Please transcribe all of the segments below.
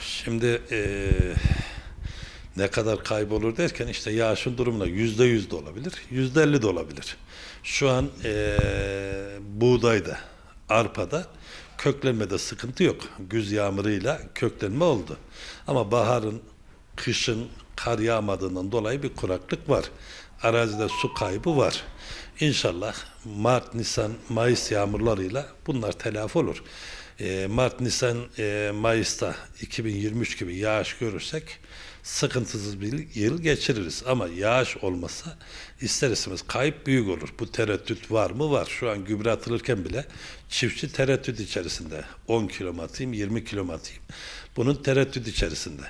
Şimdi eee, ne kadar kaybolur derken işte yağışın durumuna yüzde yüz de olabilir, yüzde elli de olabilir. Şu an eee buğdayda, arpada köklenmede sıkıntı yok. Güz yağmuruyla köklenme oldu. Ama baharın, kışın kar yağmadığından dolayı bir kuraklık var. Arazide su kaybı var. İnşallah Mart, Nisan, Mayıs yağmurlarıyla bunlar telafi olur. Eee, Mart, Nisan, eee, Mayıs'ta 2023 gibi yağış görürsek sıkıntısız bir yıl geçiririz. Ama yağış olmasa ister istemez kayıp büyük olur. Bu tereddüt var mı? Var. Şu an gübre atılırken bile çiftçi tereddüt içerisinde. 10 kilo atayım, 20 kilo atayım? Bunun tereddüt içerisinde.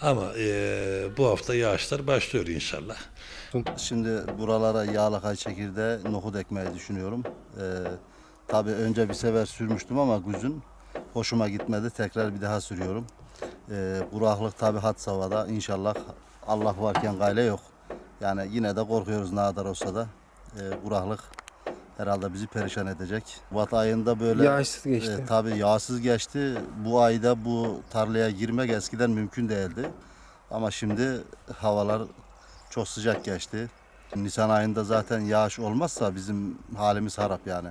Ama eee, bu hafta yağışlar başlıyor inşallah. Şimdi buralara yağlakay çekirdeği nohut ekmeyi düşünüyorum. Ee, tabii önce bir sefer sürmüştüm ama güzün hoşuma gitmedi. Tekrar bir daha sürüyorum. Ee, kuraklık tabii had savada. İnşallah Allah varken gayle yok. Yani yine de korkuyoruz ne kadar olsa da. Ee, kuraklık herhalde bizi perişan edecek. Vat ayında böyle Yağışsız geçti. e, tabii yağsız geçti. Bu ayda bu tarlaya girmek eskiden mümkün değildi. Ama şimdi havalar çok sıcak geçti. Nisan ayında zaten yağış olmazsa bizim halimiz harap yani.